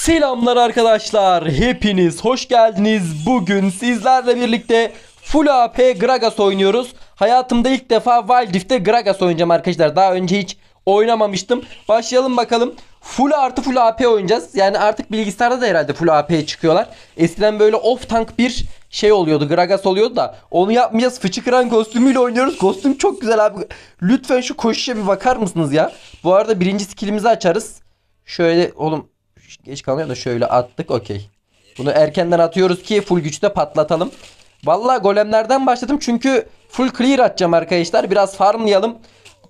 Selamlar arkadaşlar. Hepiniz hoş geldiniz. Bugün sizlerle birlikte Full AP Gragas oynuyoruz. Hayatımda ilk defa Wild Rift'te Gragas oynayacağım arkadaşlar. Daha önce hiç oynamamıştım. Başlayalım bakalım. Full artı full AP oynayacağız. Yani artık bilgisayarda da herhalde full AP çıkıyorlar. Eskiden böyle off tank bir şey oluyordu. Gragas oluyordu da onu yapmayacağız. Fıçı kıran kostümüyle oynuyoruz. Kostüm çok güzel abi. Lütfen şu koşuşa bir bakar mısınız ya? Bu arada birinci skillimizi açarız. Şöyle oğlum geç kalmıyor da şöyle attık okey. Bunu erkenden atıyoruz ki full güçte patlatalım. Vallahi golemlerden başladım çünkü full clear atacağım arkadaşlar. Biraz farmlayalım.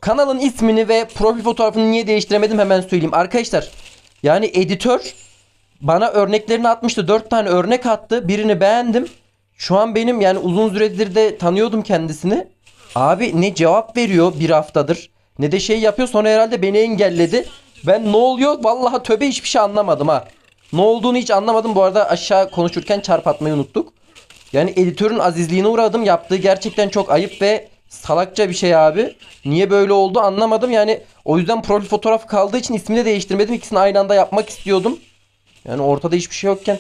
Kanalın ismini ve profil fotoğrafını niye değiştiremedim hemen söyleyeyim. Arkadaşlar yani editör bana örneklerini atmıştı. 4 tane örnek attı. Birini beğendim. Şu an benim yani uzun süredir de tanıyordum kendisini. Abi ne cevap veriyor bir haftadır. Ne de şey yapıyor sonra herhalde beni engelledi. Ben ne oluyor? Vallahi töbe hiçbir şey anlamadım ha. Ne olduğunu hiç anlamadım. Bu arada aşağı konuşurken çarp atmayı unuttuk. Yani editörün azizliğine uğradım. Yaptığı gerçekten çok ayıp ve salakça bir şey abi. Niye böyle oldu anlamadım. Yani o yüzden profil fotoğrafı kaldığı için ismini de değiştirmedim. İkisini aynı anda yapmak istiyordum. Yani ortada hiçbir şey yokken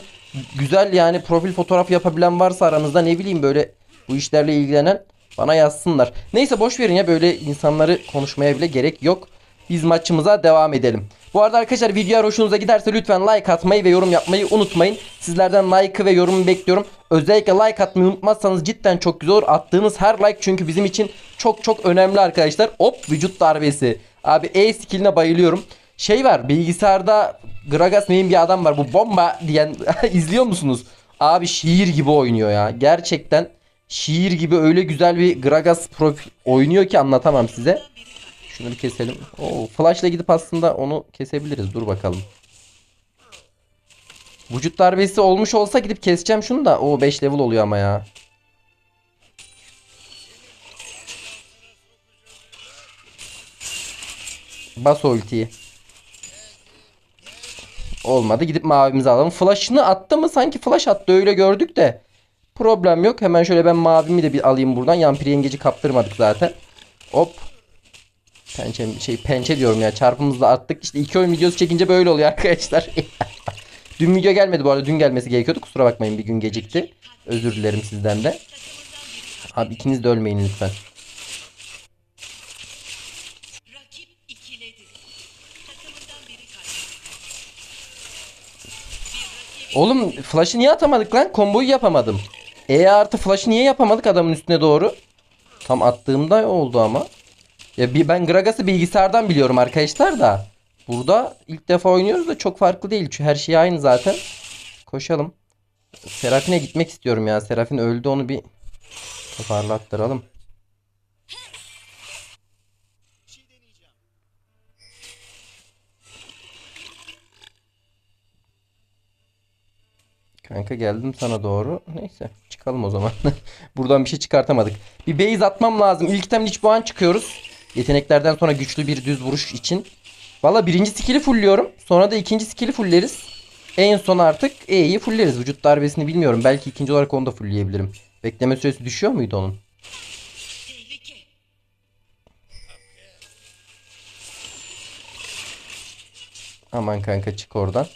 güzel yani profil fotoğrafı yapabilen varsa aranızda ne bileyim böyle bu işlerle ilgilenen bana yazsınlar. Neyse boş verin ya böyle insanları konuşmaya bile gerek yok. Biz maçımıza devam edelim. Bu arada arkadaşlar video hoşunuza giderse lütfen like atmayı ve yorum yapmayı unutmayın. Sizlerden like ve yorum bekliyorum. Özellikle like atmayı unutmazsanız cidden çok güzel olur. Attığınız her like çünkü bizim için çok çok önemli arkadaşlar. Hop vücut darbesi. Abi E skilline bayılıyorum. Şey var bilgisayarda Gragas main bir adam var. Bu bomba diyen izliyor musunuz? Abi şiir gibi oynuyor ya. Gerçekten şiir gibi öyle güzel bir Gragas profil oynuyor ki anlatamam size. Bir keselim. Oo, flashla gidip aslında onu kesebiliriz. Dur bakalım. Vücut darbesi olmuş olsa gidip keseceğim şunu da. O 5 level oluyor ama ya. Bas ultiyi. Olmadı. Gidip mavimizi alalım. Flash'ını attı mı? Sanki flash attı. Öyle gördük de. Problem yok. Hemen şöyle ben mavimi de bir alayım buradan. Yampiri yengeci kaptırmadık zaten. Hop. Pençe şey pençe diyorum ya. Çarpımızla attık. İşte iki oyun videosu çekince böyle oluyor arkadaşlar. dün video gelmedi bu arada. Dün gelmesi gerekiyordu. Kusura bakmayın bir gün gecikti. Özür dilerim sizden de. Abi ikiniz de ölmeyin lütfen. Oğlum flash'ı niye atamadık lan? Komboyu yapamadım. E artı flash'ı niye yapamadık adamın üstüne doğru? Tam attığımda oldu ama. Ya ben Gragas'ı bilgisayardan biliyorum arkadaşlar da. Burada ilk defa oynuyoruz da çok farklı değil. Çünkü her şey aynı zaten. Koşalım. Serafin'e gitmek istiyorum ya. Serafin öldü onu bir toparlattıralım. Kanka geldim sana doğru. Neyse çıkalım o zaman. Buradan bir şey çıkartamadık. Bir base atmam lazım. İlk item hiç puan çıkıyoruz. Yeteneklerden sonra güçlü bir düz vuruş için. Valla birinci skill'i fullliyorum. Sonra da ikinci skill'i fullleriz. En son artık E'yi fullleriz. Vücut darbesini bilmiyorum. Belki ikinci olarak onu da fullleyebilirim. Bekleme süresi düşüyor muydu onun? Aman kanka çık oradan.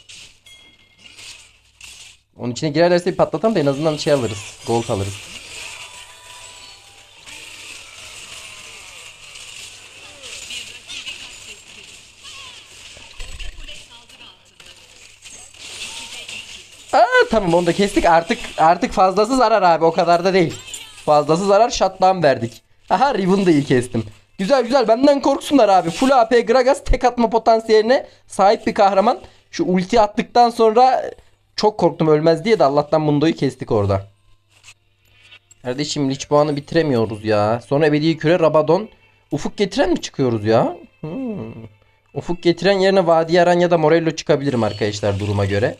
Onun içine girerlerse bir patlatalım da en azından şey alırız. Gold alırız. Kule saldırı altında. Aa, tamam onu da kestik. Artık artık fazlası zarar abi. O kadar da değil. Fazlası zarar shutdown verdik. Aha Riven'ı da iyi kestim. Güzel güzel benden korksunlar abi. Full AP Gragas tek atma potansiyeline sahip bir kahraman. Şu ulti attıktan sonra çok korktum ölmez diye de Allah'tan Mundo'yu kestik orada. Kardeşim Lich puanı bitiremiyoruz ya. Sonra ebedi küre Rabadon. Ufuk getiren mi çıkıyoruz ya? Hmm. Ufuk getiren yerine Vadi ya da Morello çıkabilirim arkadaşlar duruma göre.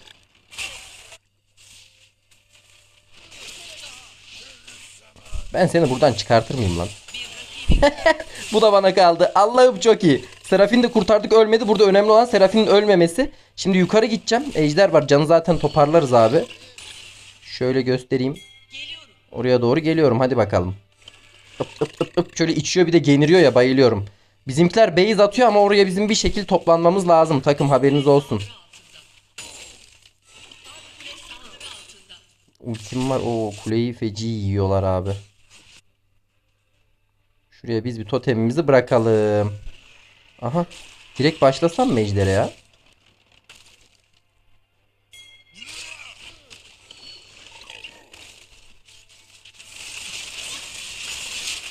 Ben seni buradan çıkartır mıyım lan? Bu da bana kaldı. Allah'ım çok iyi. Serafin de kurtardık ölmedi. Burada önemli olan Serafin'in ölmemesi. Şimdi yukarı gideceğim. Ejder var. Canı zaten toparlarız abi. Şöyle göstereyim. Oraya doğru geliyorum. Hadi bakalım. Ip ıp ıp ıp. Şöyle içiyor bir de geniriyor ya bayılıyorum. Bizimkiler base atıyor ama oraya bizim bir şekil toplanmamız lazım. Takım haberiniz olsun. Ultim var. O kuleyi feci yiyorlar abi. Şuraya biz bir totemimizi bırakalım. Aha. Direkt başlasam mı ya?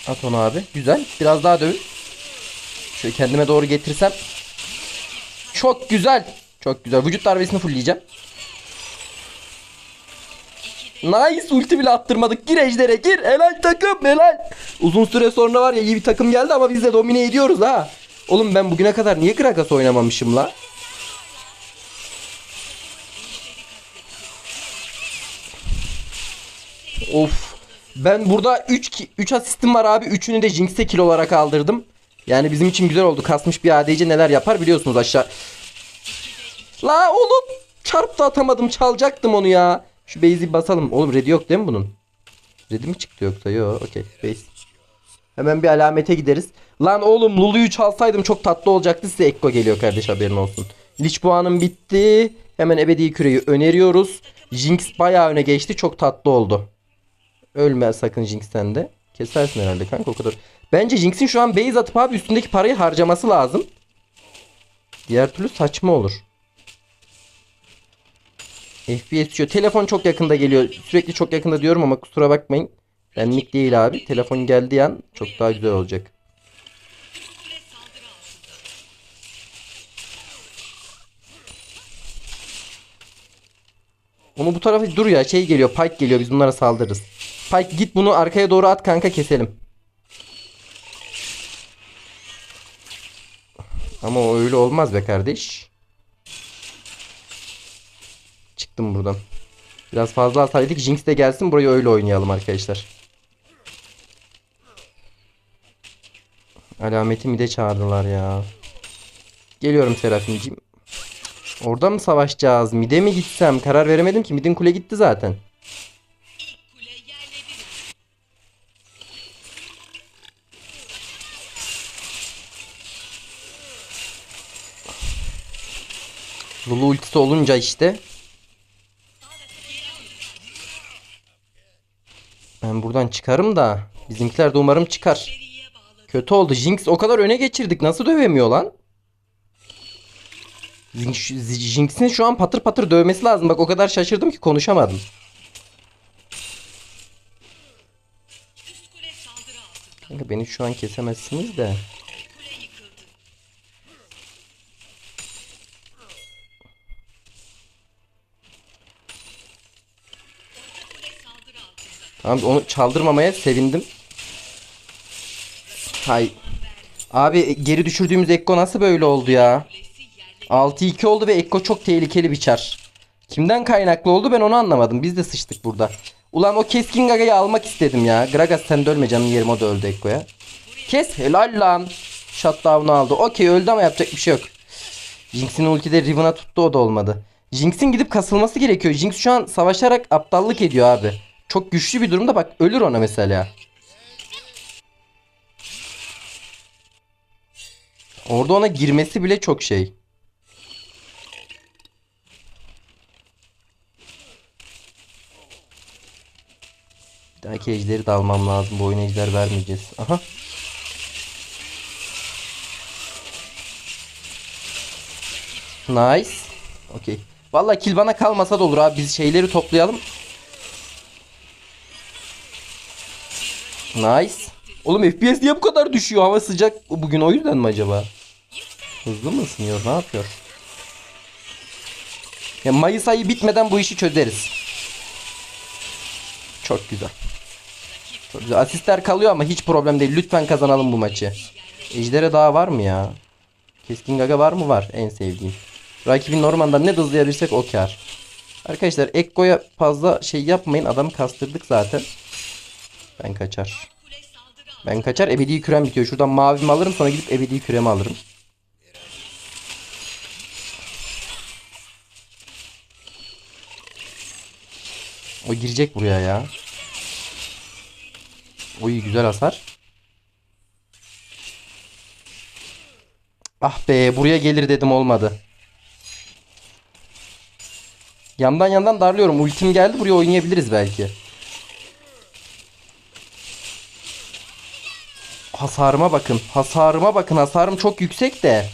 At onu abi. Güzel. Biraz daha dövün. Şöyle kendime doğru getirsem. Çok güzel. Çok güzel. Vücut darbesini fullleyeceğim. Nice ulti bile attırmadık. Gir ejdere gir. Helal takım helal. Uzun süre sonra var ya iyi bir takım geldi ama biz de domine ediyoruz ha. Oğlum ben bugüne kadar niye Gragas oynamamışım la? Of. Ben burada 3 3 asistim var abi. 3'ünü de Jinx'e kill olarak aldırdım. Yani bizim için güzel oldu. Kasmış bir ADC neler yapar biliyorsunuz aşağı. La oğlum. Çarptı atamadım. Çalacaktım onu ya. Şu base'i basalım. Oğlum ready yok değil mi bunun? Ready mi çıktı yoksa? Yok. Okey. Base. Hemen bir alamete gideriz. Lan oğlum Lulu'yu çalsaydım çok tatlı olacaktı. Size Ekko geliyor kardeş haberin olsun. Lich puanım bitti. Hemen ebedi küreyi öneriyoruz. Jinx bayağı öne geçti. Çok tatlı oldu. Ölme sakın Jinx'ten de. Kesersin herhalde kanka o kadar. Bence Jinx'in şu an base atıp abi üstündeki parayı harcaması lazım. Diğer türlü saçma olur. FPS düşüyor. Telefon çok yakında geliyor. Sürekli çok yakında diyorum ama kusura bakmayın. Benlik değil abi. Telefon geldiği an çok daha güzel olacak. Onu bu tarafa dur ya şey geliyor Pike geliyor biz bunlara saldırırız. Pike git bunu arkaya doğru at kanka keselim. Ama o öyle olmaz be kardeş. Çıktım buradan. Biraz fazla hasarladık. Jinx de gelsin burayı öyle oynayalım arkadaşlar. Alameti mi de çağırdılar ya. Geliyorum Serafin'ciğim. Orada mı savaşacağız? Mide mi gitsem? Karar veremedim ki. Midin kule gitti zaten. Lulu ultisi olunca işte. Ben buradan çıkarım da. Bizimkiler de umarım çıkar. Kötü oldu. Jinx o kadar öne geçirdik. Nasıl dövemiyor lan? Jinx- Jinx'in şu an patır patır dövmesi lazım. Bak o kadar şaşırdım ki konuşamadım. Kanka beni şu an kesemezsiniz de. Kule yıkıldı. Orta kule saldırı altında. Tamam onu çaldırmamaya sevindim. Hay. Abi geri düşürdüğümüz Ekko nasıl böyle oldu ya? Kulesi yerle 6-2 oldu ve Ekko çok tehlikeli bir çar. Kimden kaynaklı oldu ben onu anlamadım. Biz de sıçtık burada. Ulan o keskin gagayı almak istedim ya. Gragas sen de ölme canım yerim o da öldü Ekko'ya. Kes helal lan. Shutdown'u aldı. Okey öldü ama yapacak bir şey yok. Jinx'in ultide Riven'a tuttu o da olmadı. Jinx'in gidip kasılması gerekiyor. Jinx şu an savaşarak aptallık ediyor abi. Çok güçlü bir durumda bak ölür ona mesela. Orada ona girmesi bile çok şey. Bir dahaki ejderi de almam lazım. Bu oyuna ejder vermeyeceğiz. Aha. Nice. Okey. Vallahi kill bana kalmasa da olur abi. Biz şeyleri toplayalım. Nice. Oğlum FPS niye bu kadar düşüyor? Hava sıcak bugün o yüzden mi acaba? Hızlı mı ısınıyor? Ne yapıyor? Ya Mayıs ayı bitmeden bu işi çözeriz. Çok güzel. Çok güzel. Asistler kalıyor ama hiç problem değil. Lütfen kazanalım bu maçı. Ejder'e daha var mı ya? Keskin Gaga var mı? Var. En sevdiğim. Rakibin normalden ne hızlayabilirsek o kar. Arkadaşlar Ekko'ya fazla şey yapmayın. Adamı kastırdık zaten. Ben kaçar. Ben kaçar ebedi kürem bitiyor. Şuradan mavimi alırım sonra gidip ebedi küremi alırım. O girecek buraya ya. O iyi güzel hasar. Ah be buraya gelir dedim olmadı. Yandan yandan darlıyorum. Ultim geldi. Buraya oynayabiliriz belki. Hasarıma bakın. Hasarıma bakın. Hasarım çok yüksek de.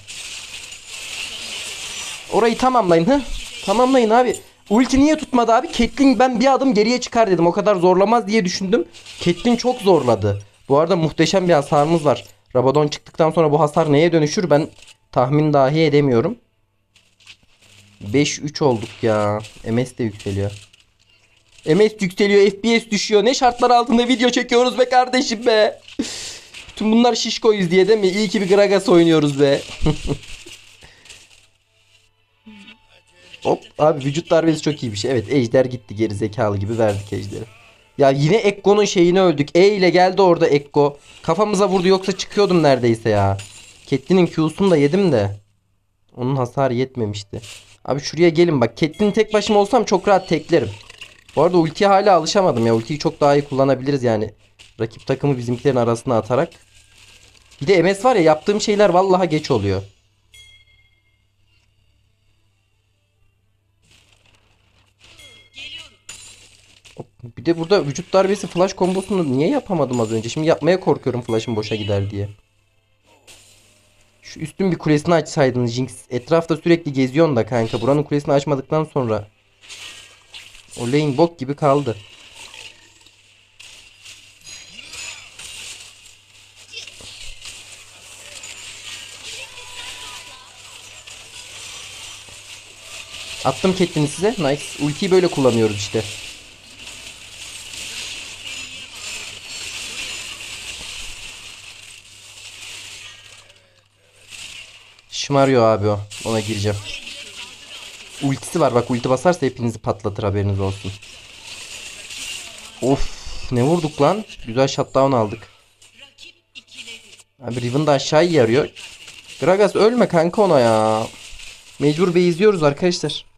Orayı tamamlayın. Hı? Tamamlayın abi. Ulti niye tutmadı abi? Caitlyn ben bir adım geriye çıkar dedim. O kadar zorlamaz diye düşündüm. Caitlyn çok zorladı. Bu arada muhteşem bir hasarımız var. Rabadon çıktıktan sonra bu hasar neye dönüşür ben tahmin dahi edemiyorum. 5-3 olduk ya. MS de yükseliyor. MS yükseliyor, FPS düşüyor. Ne şartlar altında video çekiyoruz be kardeşim be. Tüm bunlar şişkoyuz diye değil mi? İyi ki bir Gragas oynuyoruz be. Hop abi vücut darbesi çok iyi bir şey. Evet ejder gitti geri zekalı gibi verdik ejderi. Ya yine Ekko'nun şeyini öldük. E ile geldi orada Ekko. Kafamıza vurdu yoksa çıkıyordum neredeyse ya. Catelyn'in Q'sunu da yedim de. Onun hasarı yetmemişti. Abi şuraya gelin bak. Catelyn tek başıma olsam çok rahat teklerim. Bu arada ultiye hala alışamadım ya. Ultiyi çok daha iyi kullanabiliriz yani. Rakip takımı bizimkilerin arasına atarak. Bir de MS var ya yaptığım şeyler vallahi geç oluyor. Bir de burada vücut darbesi flash kombosunu niye yapamadım az önce? Şimdi yapmaya korkuyorum flash'ım boşa gider diye. Şu üstün bir kulesini açsaydın Jinx. Etrafta sürekli geziyorsun da kanka. Buranın kulesini açmadıktan sonra. O lane bok gibi kaldı. Attım Catelyn'i size. Nice. Ultiyi böyle kullanıyoruz işte. Şımarıyor abi o. Ona gireceğim. Ultisi var bak ulti basarsa hepinizi patlatır haberiniz olsun. Of ne vurduk lan. Güzel shutdown aldık. Abi Riven de aşağıyı yarıyor. Gragas ölme kanka ona ya. Mecbur izliyoruz arkadaşlar.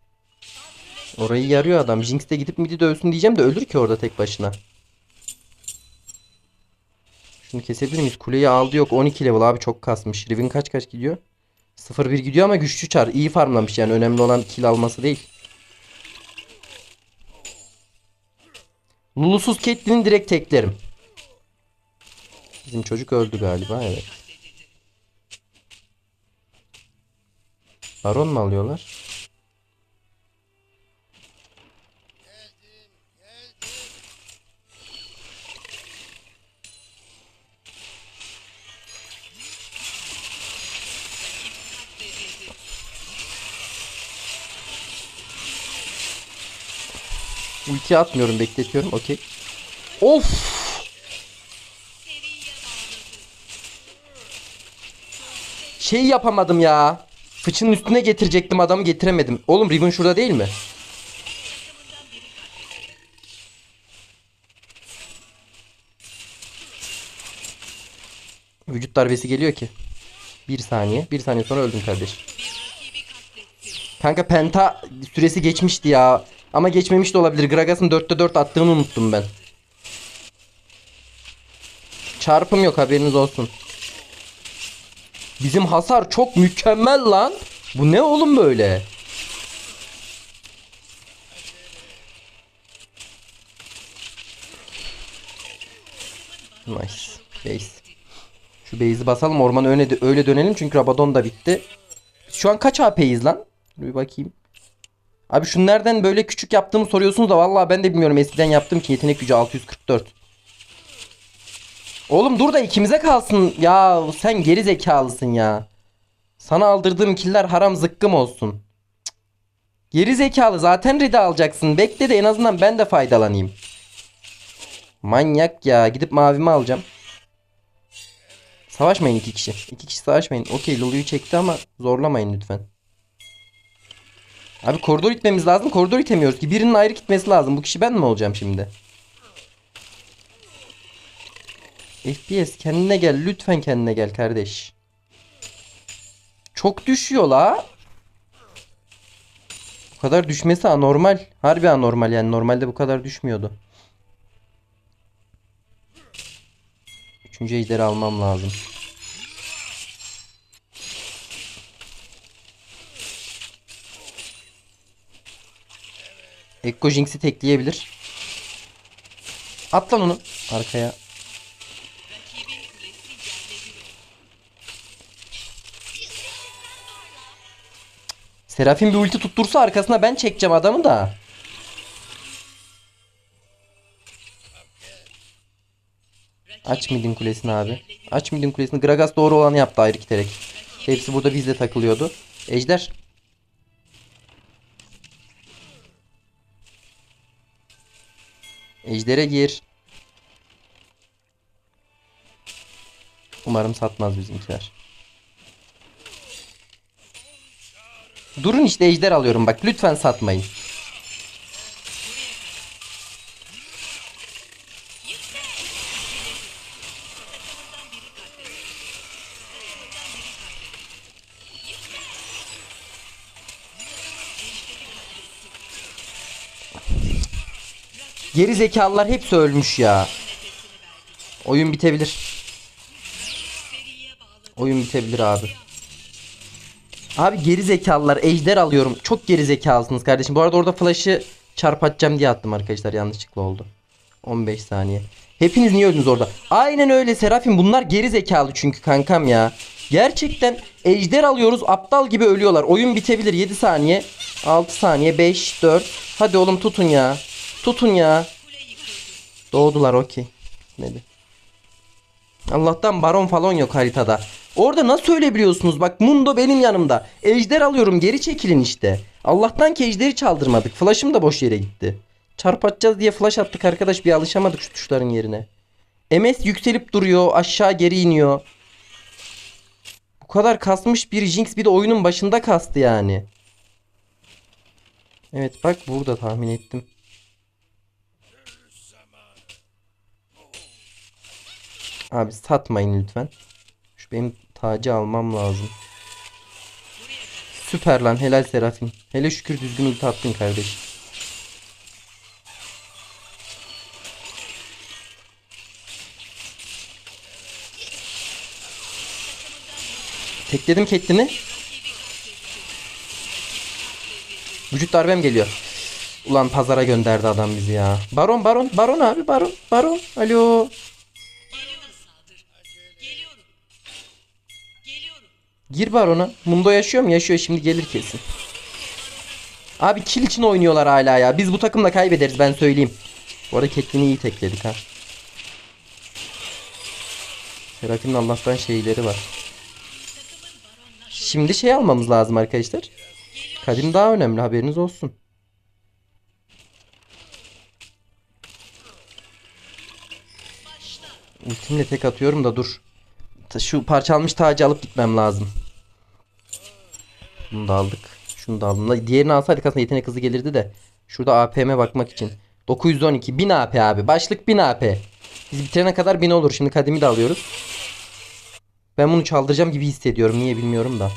Orayı yarıyor adam. Jinx de gidip midi dövsün diyeceğim de ölür ki orada tek başına. Şunu kesebilir miyiz? Kuleyi aldı yok 12 level abi çok kasmış. Riven kaç kaç gidiyor? 0-1 gidiyor ama güçlü çar. İyi farmlamış yani önemli olan kill alması değil. Lulusuz Caitlyn'i direkt teklerim. Bizim çocuk öldü galiba evet. Baron mu alıyorlar? Ulti atmıyorum bekletiyorum okey. Of! Şey yapamadım ya. Fıçının üstüne getirecektim adamı getiremedim. Oğlum Riven şurada değil mi? Vücut darbesi geliyor ki. Bir saniye. Bir saniye sonra öldüm kardeş. Kanka penta süresi geçmişti ya. Ama geçmemiş de olabilir. Gragas'ın 4'te 4 attığını unuttum ben. Çarpım yok haberiniz olsun. Bizim hasar çok mükemmel lan. Bu ne oğlum böyle? Nice. Base. Şu base'i basalım ormanı öyle, öyle dönelim çünkü Rabadon da bitti. Şu an kaç AP'yiz lan? Bir bakayım. Abi şunlardan böyle küçük yaptığımı soruyorsunuz da vallahi ben de bilmiyorum. Eskiden yaptım ki yetenek gücü 644. Oğlum dur da ikimize kalsın. Ya sen geri zekalısın ya. Sana aldırdığım killer haram zıkkım olsun. Geri zekalı zaten rida alacaksın. Bekle de en azından ben de faydalanayım. Manyak ya. Gidip mavimi alacağım. Savaşmayın iki kişi. İki kişi savaşmayın. Okey Lulu'yu çekti ama zorlamayın lütfen. Abi koridor itmemiz lazım. Koridor itemiyoruz ki. Birinin ayrı gitmesi lazım. Bu kişi ben mi olacağım şimdi? FPS kendine gel. Lütfen kendine gel kardeş. Çok düşüyor la. Bu kadar düşmesi anormal. Harbi anormal yani. Normalde bu kadar düşmüyordu. Üçüncü ejderi almam lazım. Ekko Jinx'i tekleyebilir. At lan onu arkaya. Serafin bir ulti tuttursa arkasına ben çekeceğim adamı da. Aç midin kulesini abi. Aç midin kulesini. Gragas doğru olanı yaptı ayrı giderek. Hepsi burada bizle takılıyordu. Ejder. Ejder'e gir. Umarım satmaz bizimkiler. Durun işte ejder alıyorum bak lütfen satmayın. Geri zekalılar hepsi ölmüş ya. Oyun bitebilir. Oyun bitebilir abi. Abi geri zekalılar ejder alıyorum. Çok geri zekalısınız kardeşim. Bu arada orada flash'ı çarpatacağım diye attım arkadaşlar. Yanlışlıkla oldu. 15 saniye. Hepiniz niye öldünüz orada? Aynen öyle Serafim. Bunlar geri zekalı çünkü kankam ya. Gerçekten ejder alıyoruz. Aptal gibi ölüyorlar. Oyun bitebilir. 7 saniye. 6 saniye. 5, 4. Hadi oğlum tutun ya. Tutun ya. Doğdular okey. Neydi? Allah'tan baron falan yok haritada. Orada nasıl ölebiliyorsunuz? Bak Mundo benim yanımda. Ejder alıyorum geri çekilin işte. Allah'tan ki ejderi çaldırmadık. Flash'ım da boş yere gitti. Çarpatacağız diye flash attık arkadaş bir alışamadık şu tuşların yerine. MS yükselip duruyor aşağı geri iniyor. Bu kadar kasmış bir Jinx bir de oyunun başında kastı yani. Evet bak burada tahmin ettim. Abi satmayın lütfen. Şu benim tacı almam lazım. Süper lan helal Serafin. Hele şükür düzgün ulti attın kardeş. Tekledim Catelyn'i. Vücut darbem geliyor. Ulan pazara gönderdi adam bizi ya. Baron baron baron abi baron baron. Alo. Gir barona. Mundo yaşıyor mu? Yaşıyor. Şimdi gelir kesin. Abi kill için oynuyorlar hala ya. Biz bu takımla kaybederiz ben söyleyeyim. Bu arada Catelyn'i iyi tekledik ha. Serafin'in Allah'tan şeyleri var. Şimdi şey almamız lazım arkadaşlar. Kadim daha önemli haberiniz olsun. Ultimle tek atıyorum da dur. Şu parçalmış tacı alıp gitmem lazım. Bunu da aldık. Şunu da aldım. Diğerini alsaydık aslında yetenek hızı gelirdi de. Şurada AP'me bakmak için. 912. 1000 AP abi. Başlık 1000 AP. Biz bitirene kadar 1000 olur. Şimdi kadimi de alıyoruz. Ben bunu çaldıracağım gibi hissediyorum. Niye bilmiyorum da.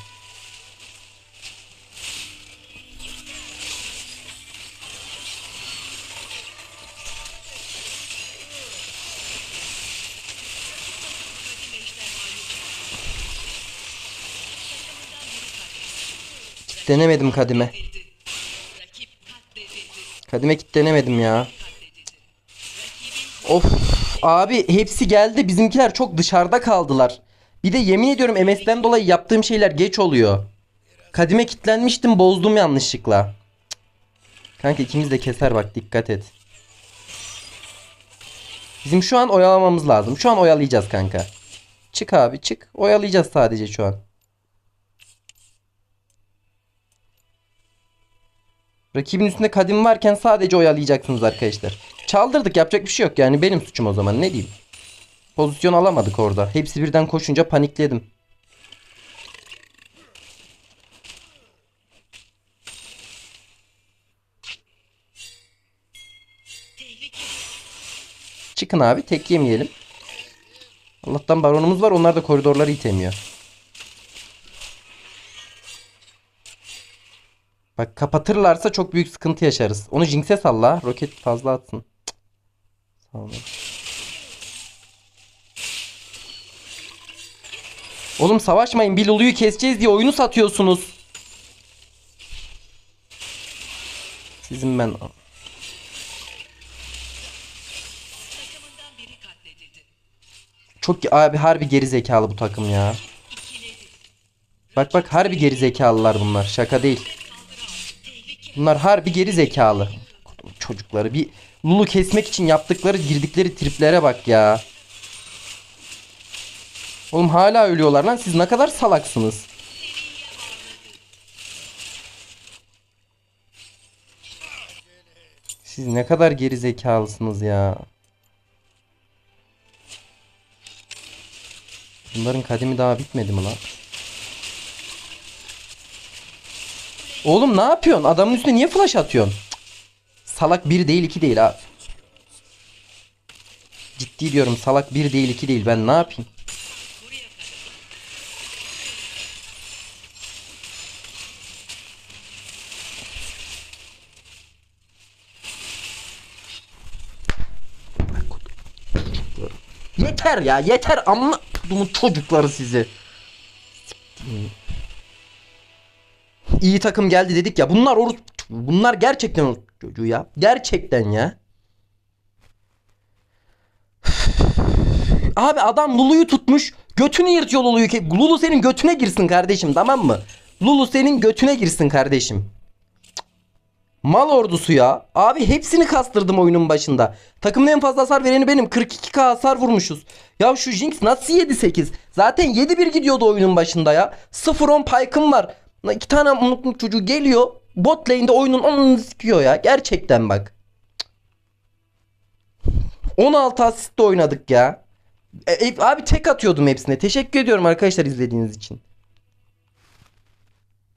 Denemedim kadime. Kadime kitlenemedim ya. Of abi hepsi geldi. Bizimkiler çok dışarıda kaldılar. Bir de yemin ediyorum MS'den dolayı yaptığım şeyler geç oluyor. Kadime kitlenmiştim bozdum yanlışlıkla. Kanka ikimiz de keser bak dikkat et. Bizim şu an oyalamamız lazım. Şu an oyalayacağız kanka. Çık abi çık. Oyalayacağız sadece şu an. Rakibin üstünde kadim varken sadece oyalayacaksınız arkadaşlar. Çaldırdık yapacak bir şey yok yani benim suçum o zaman ne diyeyim. Pozisyon alamadık orada. Hepsi birden koşunca panikledim. Çıkın abi tek yemeyelim. Allah'tan baronumuz var onlar da koridorları itemiyor. Bak kapatırlarsa çok büyük sıkıntı yaşarız. Onu Jinx'e salla. Roket fazla atsın. Sağ. Oğlum savaşmayın. Bir Lulu'yu keseceğiz diye oyunu satıyorsunuz. Sizin ben... Çok abi harbi geri zekalı bu takım ya. Bak bak harbi geri zekalılar bunlar. Şaka değil. Bunlar harbi geri zekalı. Çocukları bir Lulu kesmek için yaptıkları girdikleri triplere bak ya. Oğlum hala ölüyorlar lan. Siz ne kadar salaksınız. Siz ne kadar geri zekalısınız ya. Bunların kademi daha bitmedi mi lan? Oğlum ne yapıyorsun? Adamın üstüne niye flash atıyorsun? Salak bir değil iki değil abi. Ciddi diyorum salak bir değil iki değil. Ben ne yapayım? Yeter ya yeter amma çocukları sizi. İyi takım geldi dedik ya. Bunlar or bunlar gerçekten or çocuğu ya. Gerçekten ya. Abi adam Lulu'yu tutmuş. Götünü yırtıyor Lulu'yu. Lulu senin götüne girsin kardeşim tamam mı? Lulu senin götüne girsin kardeşim. Mal ordusu ya. Abi hepsini kastırdım oyunun başında. Takımın en fazla hasar vereni benim. 42k hasar vurmuşuz. Ya şu Jinx nasıl 7-8? Zaten 7-1 gidiyordu oyunun başında ya. 0-10 Pyke'ım var. İki tane mutlu çocuğu geliyor. Bot lane'de oyunun onu sikiyor ya. Gerçekten bak. Cık. 16 asistle oynadık ya. E, e, abi tek atıyordum hepsine. Teşekkür ediyorum arkadaşlar izlediğiniz için.